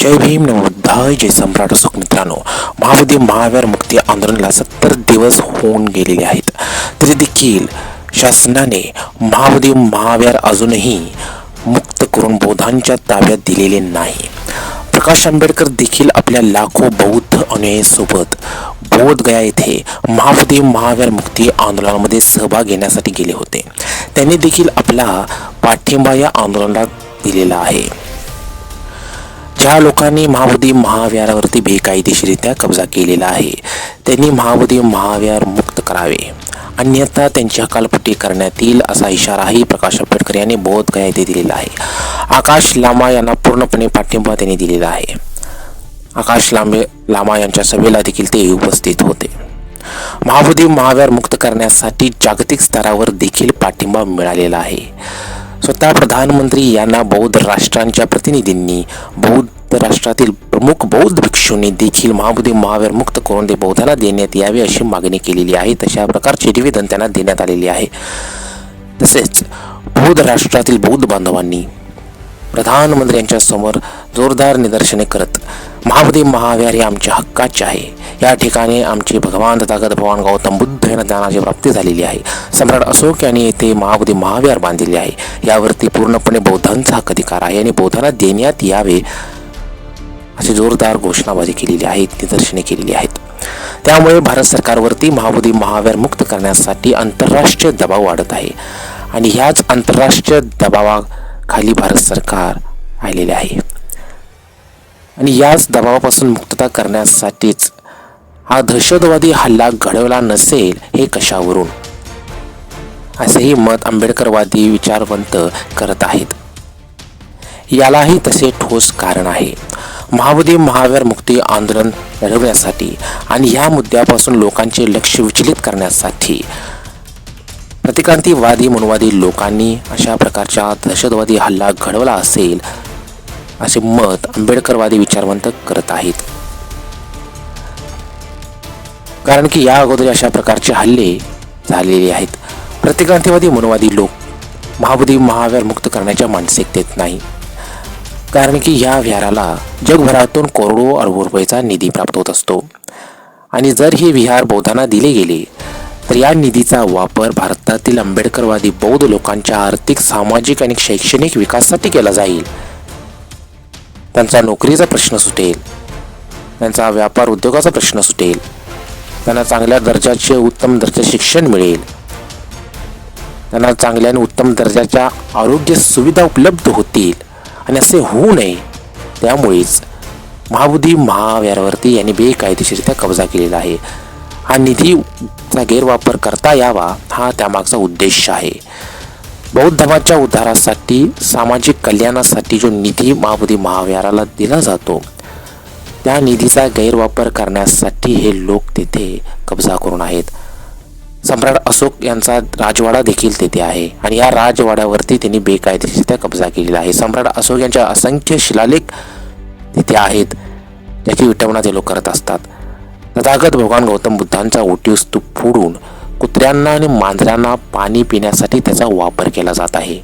जय भीम नमोद्धाय जय सम्राट अशोक मित्रांनो. महाबोधी महावीर मुक्ती आंदोलनाला सत्तर दिवस होऊन गेलेले आहेत. तरी देखील शासनाने महाबोधी महावीर अजूनही मुक्त करून बौद्धांच्या ताब्यात दिलेले नाही. प्रकाश आंबेडकर देखील आपल्या लाखो बौद्ध अनुयायांसोबत बोधगया येथे महाबोधी महावीर मुक्ती आंदोलनामध्ये सहभाग घेण्यासाठी गेले होते. त्यांनी देखील आपला पाठिंबा या आंदोलनाला दिलेला आहे. ज्या लोकांनी महाबोधी महाविहारावरती बेकायदेशीरित्या कब्जा केलेला आहे. त्यांनी महाबोधी महाविहार मुक्त करावे. अन्यथा त्यांची हकालपट्टी करण्यात येईल असा इशाराही प्रकाश आंबेडकर यांनी बोधगया येथे दिलेला आहे. आकाश लामा यांना पूर्णपणे पाठिंबा त्यांनी दिलेला आहे. आकाश लांबे लामा यांच्या सभेला देखील ते उपस्थित होते. महाबोधी महाविहार मुक्त करण्यासाठी जागतिक स्तरावर देखील पाठिंबा मिळालेला आहे. स्वतः प्रधानमंत्री यांना बौद्ध राष्ट्रांच्या प्रतिनिधींनी बौद्ध राष्ट्रातील प्रमुख बौद्ध भिक्षूंनी देखील महाबुद्धी महावीर मुक्त करून ते बौद्धांना देण्यात यावे अशी मागणी केलेली आहे. तशा प्रकारचे निवेदन त्यांना देण्यात आलेले आहे. तसेच बौद्ध राष्ट्रातील बौद्ध बांधवांनी प्रधानमंत्री यांच्या समोर जोरदार निदर्शने करत महाबोधी महाविहार हे आमच्या हक्काचे आहे. या ठिकाणी आमचे भगवान तथागत भगवान गौतम बुद्ध यांना ज्ञानाची प्राप्ती झालेली आहे. सम्राट अशोक यांनी येथे महाबोधी महाविहार बांधलेले आहे. यावरती पूर्णपणे बौद्धांचा हक्क अधिकार आहे आणि बौद्धांना देण्यात यावे अशी जोरदार घोषणाबाजी केलेली आहे निदर्शने केलेली आहेत. त्यामुळे भारत सरकारवरती महाबोधी महाविहार मुक्त करण्यासाठी आंतरराष्ट्रीय दबाव वाढत आहे. आणि ह्याच आंतरराष्ट्रीय दबावा खाली भारत सरकार आलेले आहे. आणि याच दबावापासून मुक्तता करण्यासाठीच हा दहशतवादी हल्ला घडवला नसेल हे कशावरून? असेही मत आंबेडकरवादी विचारवंत करत आहेत. यालाही तसे ठोस कारण आहे. महाबोधी महावीर मुक्ती आंदोलन लढवण्यासाठी आणि या मुद्द्यापासून लोकांचे लक्ष विचलित करण्यासाठी प्रतिक्रांतीवादी मनवादी लोकांनी अशा प्रकारचा दहशतवादी हल्ला घडवला असेल असे मत आंबेडकरवादी विचारवंत करत आहेत. कारण की या अगोदर अशा प्रकारचे हल्ले झालेले आहेत. प्रतिक्रांतीवादी मनवादी लोक महाबुद्धी महाव्यार मुक्त करण्याच्या मानसिकतेत नाही. कारण की या विहाराला जगभरातून करोडो अरबो रुपयाचा निधी प्राप्त होत असतो. आणि जर हे विहार बौद्धांना दिले गेले तर या निधीचा वापर भारतातील आंबेडकरवादी बौद्ध लोकांच्या आर्थिक सामाजिक आणि शैक्षणिक विकासासाठी केला जाईल. त्यांचा नोकरीचा प्रश्न सुटेल. त्यांचा व्यापार उद्योगाचा प्रश्न सुटेल. त्यांना चांगल्या दर्जाचे उत्तम दर्जा शिक्षण मिळेल. त्यांना चांगल्या आणि उत्तम दर्जाच्या आरोग्य सुविधा उपलब्ध होतील. आणि असे होऊ नये. त्यामुळेच महाबुद्धी महाव्यारावरती यांनी बेकायदेशीरित्या कब्जा केलेला आहे. हा निधीचा गैरवापर करता यावा हा त्यामागचा उद्देश आहे. बौद्ध उद्धारासाठी सामाजिक कल्याणासाठी जो निधी महाबोधी महाविहाराला दिला जातो त्या निधीचा गैरवापर करण्यासाठी हे लोक तेथे कब्जा करून आहेत. सम्राट अशोक यांचा राजवाडा देखील तेथे आहे आणि या राजवाड्यावरती त्यांनी बेकायदेशीरित्या कब्जा केलेला आहे. सम्राट अशोक यांच्या असंख्य शिलालेख तिथे आहेत त्याची विटंबना ते लोक करत असतात. तथागत भगवान गौतम बुद्धांचा ओटीव स्तूप फोडून कुत्र्यांना आणि मांजरांना पाणी पिण्यासाठी त्याचा वापर केला जात आहे.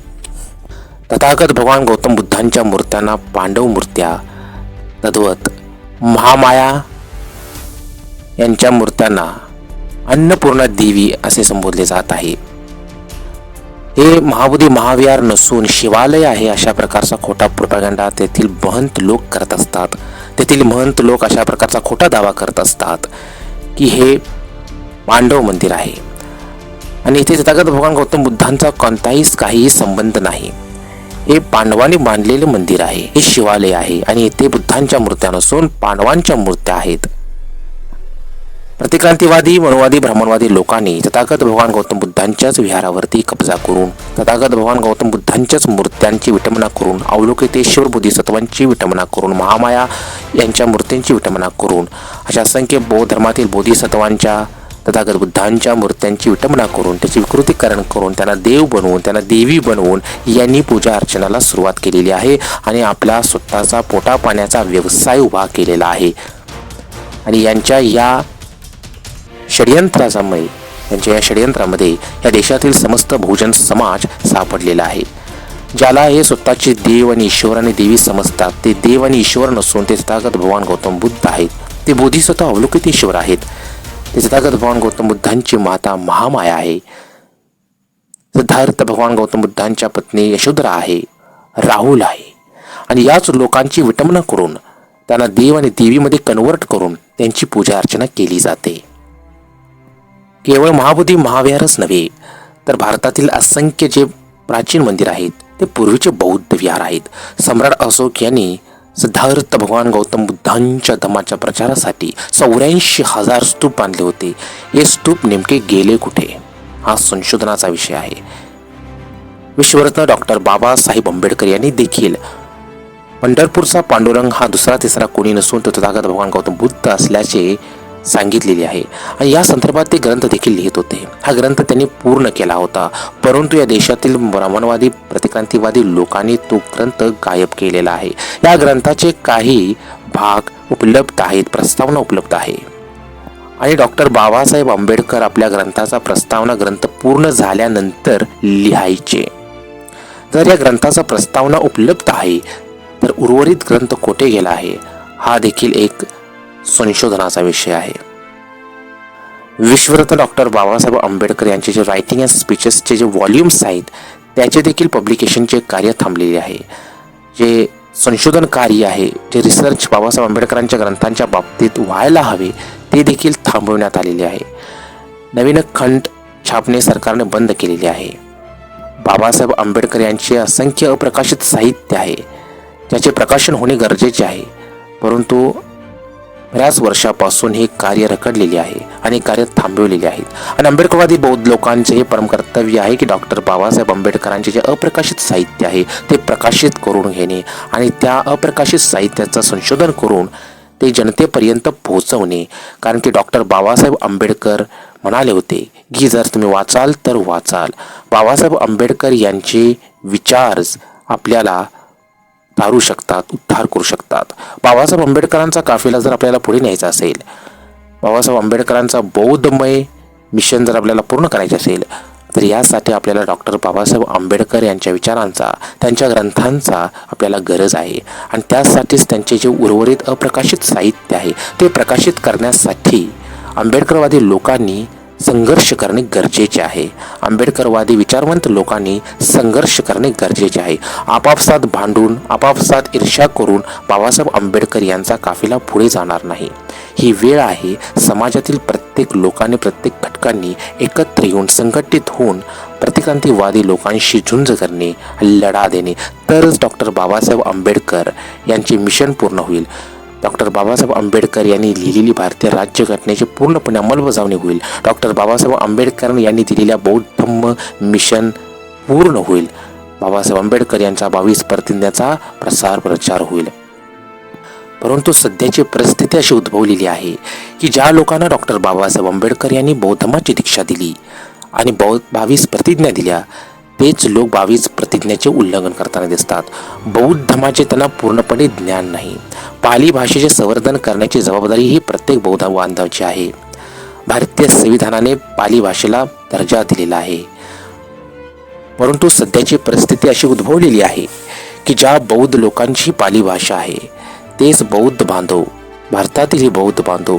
तथागत भगवान गौतम बुद्धांच्या मूर्त्यांना पांडव मूर्त्या तद्वत महामाया यांच्या मूर्त्यांना अन्नपूर्णा देवी असे संबोधले जात आहे. हे महाबोधी महाविहार नसून शिवालय आहे अशा प्रकारचा खोटा प्रोपागंडा तेथील महंत लोक करत असतात. तेथील महंत लोक अशा प्रकारचा खोटा दावा करत असतात की हे पांडव मंदिर आहे. आणि इथे तथागत भगवान गौतम बुद्धांचा कोणताही काहीही संबंध नाही. हे पांडवांनी बांधलेले मंदिर आहे हे शिवालय आहे आणि इथे बुद्धांच्या मूर्त्या नसून पांडवांच्या मूर्त्या आहेत. प्रतिक्रांतीवादी वणवादी ब्राह्मणवादी लोकांनी तथागत भगवान गौतम बुद्धांच्याच विहारावरती कब्जा करून तथागत भगवान गौतम बुद्धांच्याच मूर्त्यांची विटंबना करून अवलोकितेश्वर बोधिसत्वांची विटंबना करून महामाया यांच्या मूर्तींची विटंबना करून अशा असंख्य बौद्ध धर्मातील बोधिसत्वांच्या तथागत बुद्धांच्या मूर्त्यांची विटंबना करून त्याचे विकृतीकरण करून त्यांना देव बनवून त्यांना देवी बनवून यांनी पूजा अर्चनाला सुरुवात केलेली आहे आणि आपला स्वतःचा पोटापाण्याचा व्यवसाय उभा केलेला आहे. आणि यांच्या या षडयंत्रामुळे म्हणजे त्यांच्या या षडयंत्रामध्ये या देशातील समस्त बहुजन समाज सापडलेला आहे. ज्याला हे स्वतःचे देव आणि ईश्वर आणि देवी समजतात. ते देव आणि ईश्वर नसून ते तथागत भगवान गौतम बुद्ध आहेत. ते बोधिसत्व अवलोकित ईश्वर आहेत. ते तथागत भगवान गौतम बुद्धांची माता महामाया आहे. सिद्धार्थ भगवान गौतम बुद्धांच्या पत्नी यशोधरा आहे. राहुल आहे. आणि याच लोकांची विटंबना करून त्यांना देव आणि देवीमध्ये कन्वर्ट करून त्यांची पूजा अर्चना केली जाते. केवळ महाबोधी महाविहारच नव्हे तर भारतातील असंख्य जे प्राचीन मंदिर आहेत ते पूर्वीचे बौद्ध विहार आहेत. सम्राट अशोक यांनी सिद्धार्थ भगवान गौतम बुद्धांच्या धमाच्या प्रचारासाठी चौऱ्याऐंशी हजार स्तूप बांधले होते. हे स्तूप नेमके गेले कुठे? हा संशोधनाचा विषय आहे. विश्वरत्न डॉक्टर बाबासाहेब आंबेडकर यांनी देखील पंढरपूरचा पांडुरंग हा दुसरा तिसरा कोणी नसून तो तथागत भगवान गौतम बुद्ध असल्याचे सांगितलेली आहे. आणि या संदर्भात ते ग्रंथ देखील लिहित होते. हा ग्रंथ त्यांनी पूर्ण केला होता. परंतु या देशातील ब्राह्मणवादी प्रतिक्रांतीवादी लोकांनी तो ग्रंथ गायब केलेला आहे. या ग्रंथाचे काही भाग उपलब्ध आहेत प्रस्तावना उपलब्ध आहे. आणि डॉक्टर बाबासाहेब आंबेडकर आपल्या ग्रंथाचा प्रस्तावना ग्रंथ पूर्ण झाल्यानंतर लिहायचे. जर या ग्रंथाचा प्रस्तावना उपलब्ध आहे तर उर्वरित ग्रंथ कोठे गेला आहे? हा देखील एक संशोधनाचा विषय आहे. विश्वरत्न डॉक्टर बाबासाहेब आंबेडकर यांचे जे रायटिंग अँड स्पीचेसचे जे व्हॉल्युम्स आहेत त्याचे देखील पब्लिकेशनचे कार्य थांबलेले आहे. जे संशोधन कार्य आहे जे रिसर्च बाबासाहेब आंबेडकरांच्या ग्रंथांच्या बाबतीत व्हायला हवे ते देखील थांबवण्यात आलेले आहे. नवीन खंड छापणे सरकारने बंद केलेले आहे. बाबासाहेब आंबेडकर यांचे असंख्य अप्रकाशित साहित्य आहे ज्याचे प्रकाशन होणे गरजेचे आहे परंतु बऱ्याच वर्षापासून हे कार्य रखडलेले आहे आणि कार्य थांबवलेले आहेत. आणि आंबेडकरवादी बौद्ध लोकांचे हे परम कर्तव्य आहे की डॉक्टर बाबासाहेब आंबेडकरांचे जे अप्रकाशित साहित्य आहे ते प्रकाशित करून घेणे आणि त्या अप्रकाशित साहित्याचं संशोधन करून ते जनतेपर्यंत पोहोचवणे. कारण की डॉक्टर बाबासाहेब आंबेडकर म्हणाले होते की जर तुम्ही वाचाल तर वाचाल. बाबासाहेब आंबेडकर यांचे विचार आपल्याला तारू शकतात उद्धार करू शकतात. बाबासाहेब आंबेडकरांचा काफिला जर आपल्याला पुढे न्यायचा असेल बाबासाहेब आंबेडकरांचा बौद्धमय मिशन जर आपल्याला पूर्ण करायचे असेल तर यासाठी आपल्याला डॉक्टर बाबासाहेब आंबेडकर यांच्या विचारांचा त्यांच्या ग्रंथांचा आपल्याला गरज आहे. आणि त्यासाठीच त्यांचे जे उर्वरित अप्रकाशित साहित्य आहे ते प्रकाशित करण्यासाठी आंबेडकरवादी लोकांनी संघर्ष करणे गरजेचे आहे. आंबेडकरवादी विचारवंत लोकांनी संघर्ष करणे गरजेचे आहे. आपापसात भांडून आपापसात ईर्ष्या करून बाबासाहेब आंबेडकर यांचा काफिला पुढे जाणार नाही. ही वेळ आहे. समाजातील प्रत्येक लोकांनी प्रत्येक घटकांनी एकत्र येऊन संघटित होऊन प्रतिक्रांतीवादी लोकांशी झुंज करणे लढा देणे. तरच डॉक्टर बाबासाहेब आंबेडकर यांचे मिशन पूर्ण होईल. डॉक्टर बाबासाहेब आंबेडकर यांनी लिहिलेली भारतीय राज्यघटनेची पूर्णपणे अंमलबजावणी होईल. डॉक्टर बाबासाहेब आंबेडकर यांनी दिलेल्या बौद्ध धम्म मिशन पूर्ण होईल. बाबासाहेब आंबेडकर यांच्या बावीस प्रतिज्ञाचा प्रसार प्रचार होईल. परंतु सध्याची परिस्थिती अशी उद्भवलेली आहे की ज्या लोकांना डॉक्टर बाबासाहेब आंबेडकर यांनी बौद्धमाची दीक्षा दिली आणि बौद्ध बावीस प्रतिज्ञा दिल्या तेच लोक बावीस प्रतिज्ञेचे उल्लंघन करताना दिसतात. बौद्ध धर्माचे त्यांना पूर्णपणे ज्ञान नाही. पाली भाषेचे संवर्धन करण्याची जबाबदारी ही प्रत्येक बौद्ध बांधवाची आहे. भारतीय संविधानाने पाली भाषेला दर्जा दिलेला आहे. परंतु सध्याची परिस्थिती अशी उद्भवलेली आहे की ज्या बौद्ध लोकांची पाली भाषा आहे तेच बौद्ध बांधव भारतातील हे बौद्ध बांधव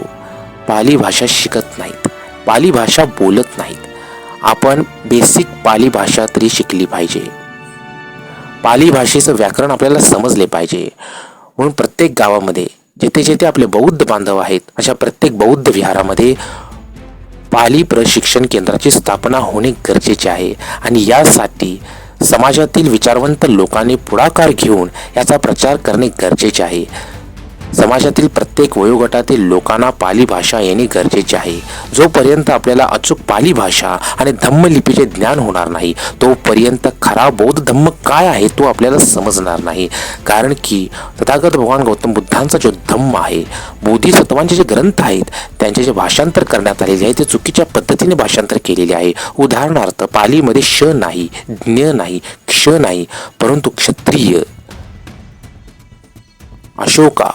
पाली भाषा शिकत नाहीत. पाली भाषा बोलत नाहीत. आपण बेसिक पाली भाषा तरी शिकली पाहिजे. पाली भाषेचं व्याकरण आपल्याला समजले पाहिजे. म्हणून प्रत्येक गावामध्ये जिथे जिथे आपले बौद्ध बांधव आहेत अशा प्रत्येक बौद्ध विहारामध्ये पाली प्रशिक्षण केंद्राची स्थापना होणे गरजेचे आहे. आणि यासाठी समाजातील विचारवंत लोकांनी पुढाकार घेऊन याचा प्रचार करणे गरजेचे आहे. समाजातील प्रत्येक वयोगटातील लोकांना पाली भाषा येणे गरजेचे आहे. जोपर्यंत आपल्याला अचूक पाली भाषा आणि धम्मलिपीचे ज्ञान होणार नाही तोपर्यंत खरा बौद्ध धम्म काय आहे तो आपल्याला समजणार नाही. कारण की तथागत भगवान गौतम बुद्धांचा जो धम्म आहे बोधिसत्वांचे जे ग्रंथ आहेत त्यांचे जे भाषांतर करण्यात आलेले आहे ते चुकीच्या पद्धतीने भाषांतर केलेले आहे. उदाहरणार्थ पालीमध्ये श नाही ज्ञ नाही क्ष नाही परंतु क्षत्रिय अशोका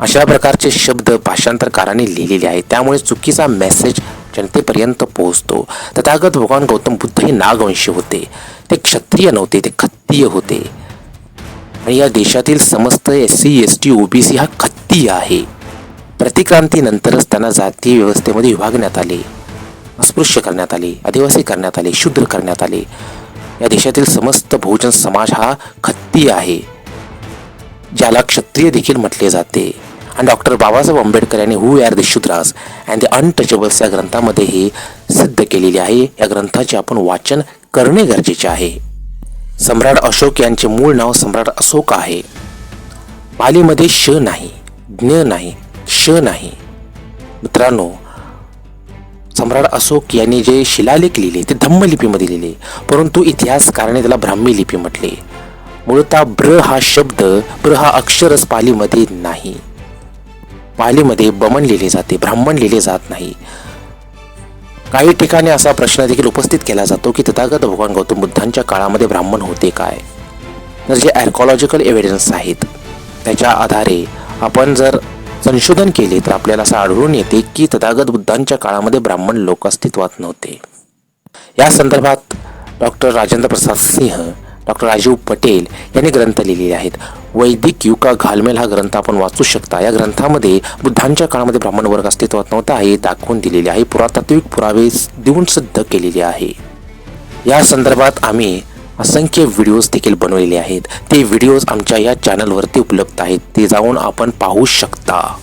अशा प्रकारचे शब्द भाषांतरकारांनी लिहिलेले आहेत. त्यामुळे चुकीचा मेसेज जनतेपर्यंत पोहोचतो. तथागत भगवान गौतम बुद्ध हे नागवंशी होते. ते क्षत्रिय नव्हते ते खत्तीय होते. आणि या देशातील समस्त S C S T OBC हा खत्तीय आहे. प्रतिक्रांतीनंतरच त्यांना जातीय व्यवस्थेमध्ये विभागण्यात आले. अस्पृश्य करण्यात आले आदिवासी करण्यात आले शूद्र करण्यात आले. या देशातील समस्त बहुजन समाज हा खत्तीय आहे. ज्याला क्षत्रिय देखील म्हटले जाते. आणि डॉक्टर बाबासाहेब आंबेडकर यांनी who are the Shudras and the untouchables या ग्रंथामध्ये हे सिद्ध केलेले आहे. या ग्रंथाचे आपण वाचन करणे गरजेचे आहे. सम्राट अशोक यांचे मूळ नाव सम्राट अशोक आहे. पालीमध्ये श नाही ज्ञ नाही श नाही. मित्रांनो सम्राट अशोक यांनी जे शिलालेख लिहिले ते धम्मलिपीमध्ये लिहिले. परंतु इतिहासकाराने त्याला ब्राह्मी लिपी म्हटले. मूळतः ब्र हा शब्द ब्र हा अक्षरच पालीमध्ये नाही. पालीमध्ये बमन लिहिले जाते ब्राह्मण लिहिले जात नाही. काही ठिकाणी असा प्रश्न देखील उपस्थित केला जातो की तथागत भगवान गौतम बुद्धांच्या काळामध्ये ब्राह्मण होते काय? तर जे ॲर्कॉलॉजिकल एव्हिडन्स आहेत त्याच्या आधारे आपण जर संशोधन केले तर आपल्याला असं आढळून येते की तथागत बुद्धांच्या काळामध्ये ब्राह्मण लोक अस्तित्वात नव्हते. या संदर्भात डॉक्टर राजेंद्र प्रसाद सिंह डॉक्टर राजीव पटेल यांनी ग्रंथ लिहिलेले आहेत. वैदिक युका घालमेल हा ग्रंथ आपण वाचू शकता. या ग्रंथामध्ये बुद्धांच्या काळामध्ये ब्राह्मण वर्ग अस्तित्वात नव्हता हे दाखवून दिलेले आहे. पुरातात्विक पुरावे देऊन सिद्ध केलेले आहे. या संदर्भात आम्ही असंख्य व्हिडिओज देखील बनवलेले आहेत. ते व्हिडिओज आमच्या या चॅनलवरती उपलब्ध आहेत. ते जाऊन आपण पाहू शकता.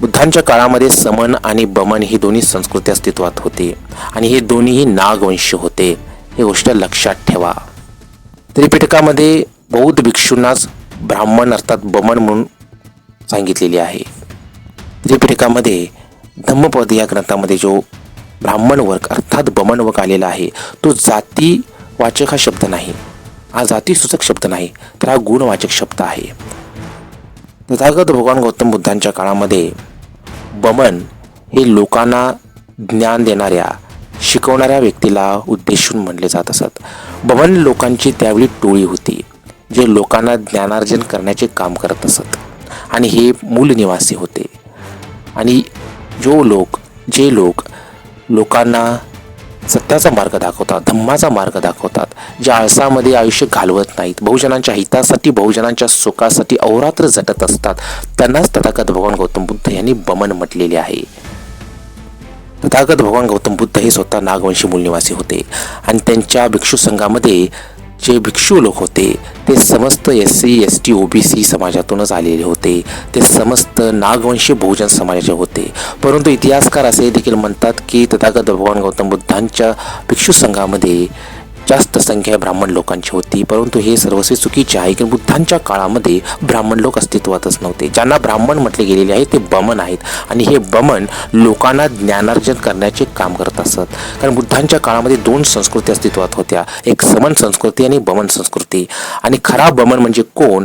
बुद्धांच्या काळामध्ये समन आणि बमन ही दोन्ही संस्कृती अस्तित्वात होते आणि हे दोन्हीही नागवंश होते. ही गोष्ट लक्षात ठेवा. त्रिपिटकामध्ये बौद्ध भिक्षूंनाच ब्राह्मण अर्थात बमन म्हणून सांगितलेले आहे. त्रिपिटकामध्ये धम्मपद या ग्रंथामध्ये जो ब्राह्मण वर्ग अर्थात बमन वर्ग आलेला आहे तो जाती वाचक हा शब्द नाही. हा जातीसूचक शब्द नाही तर हा गुणवाचक शब्द आहे. तथागत भगवान गौतम बुद्धांच्या काळामध्ये बमन हे लोकांना ज्ञान देणाऱ्या शिकवणाऱ्या व्यक्तीला उद्देशून म्हणले जात असत. बमन लोकांची त्यावेळी टोळी होती जे लोकांना ज्ञानार्जन करण्याचे काम करत असत. आणि हे मूल निवासी होते. आणि जो लोक जे लोक लोकांना सत्याचा मार्ग दाखवतात धम्माचा मार्ग दाखवतात जे आळसामध्ये आयुष्य घालवत नाहीत बहुजनांच्या हितासाठी बहुजनांच्या सुखासाठी अहोरात्र झटत असतात त्यांनाच तथागत भगवान गौतम बुद्ध यांनी बमन म्हटलेले आहे. तथागत भगवान गौतम बुद्ध हे स्वतः नागवंशी मूलनिवासी होते आणि त्यांच्या भिक्षू संघामध्ये जे भिक्षू लोक होते ते समस्त S C S T O B C समाजातूनच आलेले होते. ते समस्त नागवंशी बहुजन समाजाचे होते. परंतु इतिहासकार असे देखील म्हणतात की तथागत भगवान गौतम बुद्धांच्या भिक्षू संघामध्ये जास्त संख्या ब्राह्मण लोकांची होती परंतु हे सर्वस्वी चुकीचे आहे की बुद्धांच्या काळामध्ये ब्राह्मण लोक अस्तित्वातच नव्हते. ज्यांना ब्राह्मण म्हटले गेलेले आहे ते बमन आहेत. आणि हे बमन लोकांना ज्ञानार्जन करण्याचे काम करत असत. कारण बुद्धांच्या काळामध्ये दोन संस्कृती अस्तित्वात होत्या. एक समन संस्कृती आणि बमन संस्कृती. आणि खरा बमन म्हणजे कोण?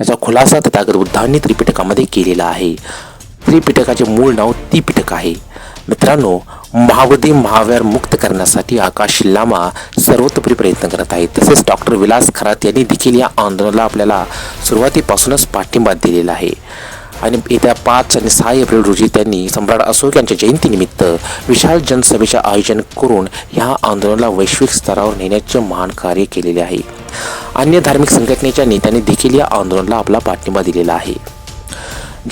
याचा खुलासा तथागत बुद्धांनी त्रिपिटकामध्ये केलेला आहे. त्रिपिटकाचे मूळ नाव त्रिपिटक आहे. मित्रांनो महावधी महाव्यार मुक्त करण्यासाठी आकाश लामा सर्वतोपरी प्रयत्न करत आहेत. तसेच डॉक्टर विलास खरात यांनी देखील या आंदोलनाला आपल्याला सुरुवातीपासूनच पाठिंबा दिलेला आहे. आणि येत्या पाच आणि सहा एप्रिल रोजी त्यांनी सम्राट अशोक यांच्या जयंतीनिमित्त विशाल जनसभेचे आयोजन करून ह्या आंदोलनाला वैश्विक स्तरावर नेण्याचे महान कार्य केलेले आहे. अन्य धार्मिक संघटनेच्या नेत्यांनी देखील या आंदोलनाला आपला पाठिंबा दिलेला आहे.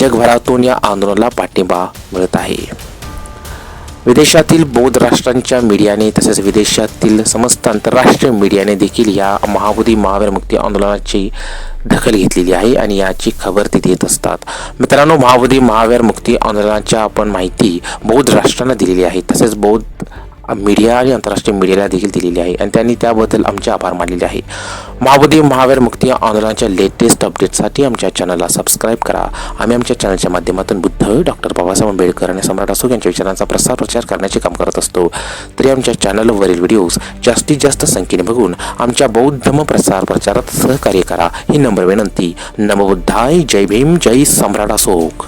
जगभरातून या आंदोलनाला पाठिंबा मिळत आहे. विदेशातील बौद्ध राष्ट्रांच्या मीडियाने तसेच विदेशातील समस्त आंतरराष्ट्रीय मीडियाने देखील या महाबोधी महावीर मुक्ती आंदोलनाची दखल घेतलेली आहे आणि याची खबर तिथे येत असतात. मित्रांनो महाबोधी महावीर मुक्ती आंदोलनाच्या आपण माहिती बौद्ध राष्ट्रांना दिलेली आहे. तसेच बौद्ध मीडिया आणि आंतरराष्ट्रीय मीडियाला देखील दिलेली आहे. आणि त्यांनी त्याबद्दल आमचे आभार मानलेले आहे. महाबोधी महावीर मुक्ती आंदोलनाच्या लेटेस्ट अपडेटसाठी आमच्या चॅनलला सबस्क्राईब करा. आम्ही आमच्या चॅनलच्या माध्यमातून बुद्ध डॉक्टर बाबासाहेब आंबेडकर आणि सम्राट अशोक यांच्या विचारांचा प्रसार प्रचार करण्याचे काम करत असतो. तरी आमच्या चॅनलवरील व्हिडिओज जास्तीत जास्त संख्येने बघून आमच्या बौद्ध प्रसार प्रचारात सहकार्य करा. ही नम्र विनंती. नमबुद्धाय जय भीम. जय सम्राट अशोक.